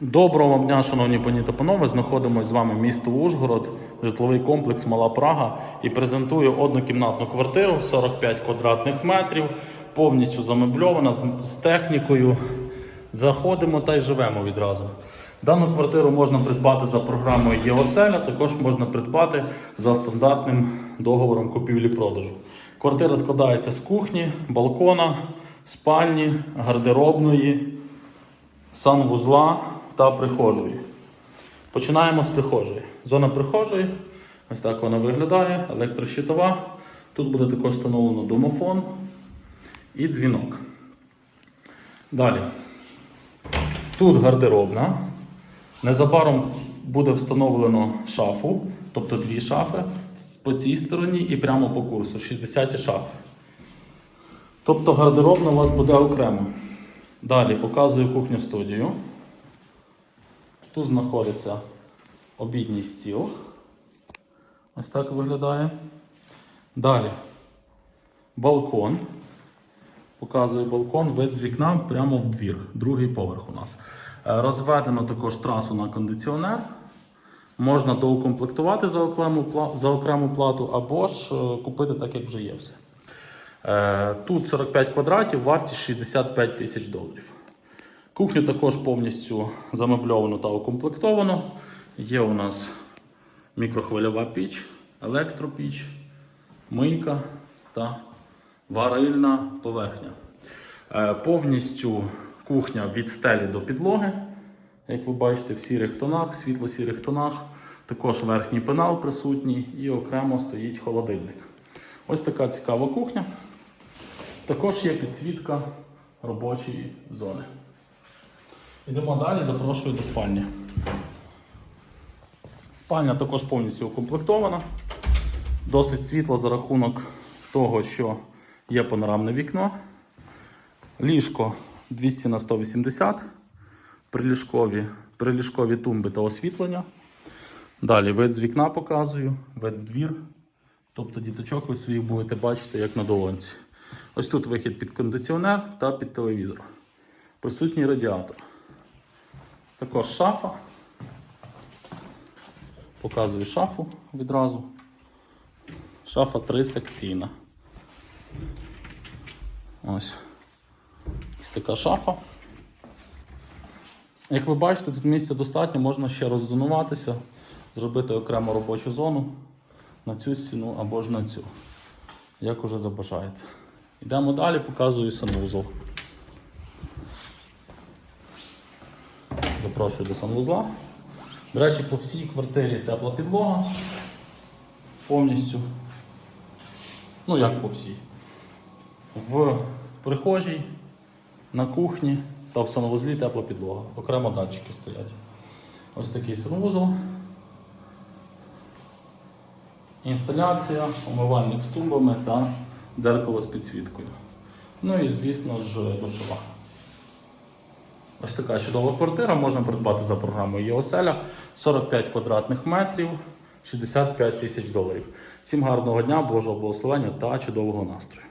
Доброго дня, шановні пані та панове. Знаходимося з вами місто Ужгород, житловий комплекс Мала Прага і презентую однокімнатну квартиру 45 квадратних метрів, повністю замебльована з технікою. Заходимо та й живемо відразу. Дану квартиру можна придбати за програмою ЄОСЕЛЯ, також можна придбати за стандартним договором купівлі-продажу. Квартира складається з кухні, балкона, спальні, гардеробної санвузла та прихожої. Починаємо з прихожої. Зона прихожої. Ось так вона виглядає. Електрощитова. Тут буде також встановлено домофон і дзвінок. Далі. Тут гардеробна. Незабаром буде встановлено шафу, тобто дві шафи по цій стороні і прямо по курсу 60 шафи. Тобто гардеробна у вас буде окремо. Далі показую кухню студію. Тут знаходиться обідній стіл. Ось так виглядає. Далі балкон. Показую балкон, вид з вікна прямо в двір. Другий поверх у нас. Е, Розведено також трасу на кондиціонер. Можна доукомплектувати за окрему, за окрему плату або ж е, купити так, як вже є все. Е, Тут 45 квадратів, вартість 65 тисяч доларів. Кухню також повністю замебльовано та укомплектовано. Є у нас мікрохвильова піч, електропіч, мийка та варильна поверхня. Е, Повністю кухня від стелі до підлоги. Як ви бачите, в сірих тонах, світло-сірих тонах. Також верхній пенал присутній і окремо стоїть холодильник. Ось така цікава кухня. Також є підсвітка робочої зони. Йдемо далі, запрошую до спальні. Спальня також повністю укомплектована. Досить світла за рахунок того, що є панорамне вікно. Ліжко 200 на 180, приліжкові, приліжкові тумби та освітлення. Далі вид з вікна показую, вид в двір. Тобто діточок ви своїх будете бачити як на долонці. Ось тут вихід під кондиціонер та під телевізор. Присутній радіатор. Також шафа. Показую шафу відразу. Шафа трисекційна. Ось. Ось така шафа. Як ви бачите, тут місця достатньо, можна ще роззонуватися, зробити окрему робочу зону на цю стіну або ж на цю. Як уже забажаєте. Йдемо далі, показую санвузол. Запрошую до санвузла. До речі, по всій квартирі тепла підлога. Повністю. Ну, як по всій. В прихожій, на кухні та в санвузлі тепла підлога. Окремо датчики стоять. Ось такий санвузол. Інсталяція, умивальник з тумбами та дзеркало з підсвіткою. Ну і, звісно ж, душова. Ось така чудова квартира можна придбати за програмою ЄОСЕЛЯ 45 квадратних метрів, 65 тисяч доларів. Всім гарного дня, Божого благословення та чудового настрою.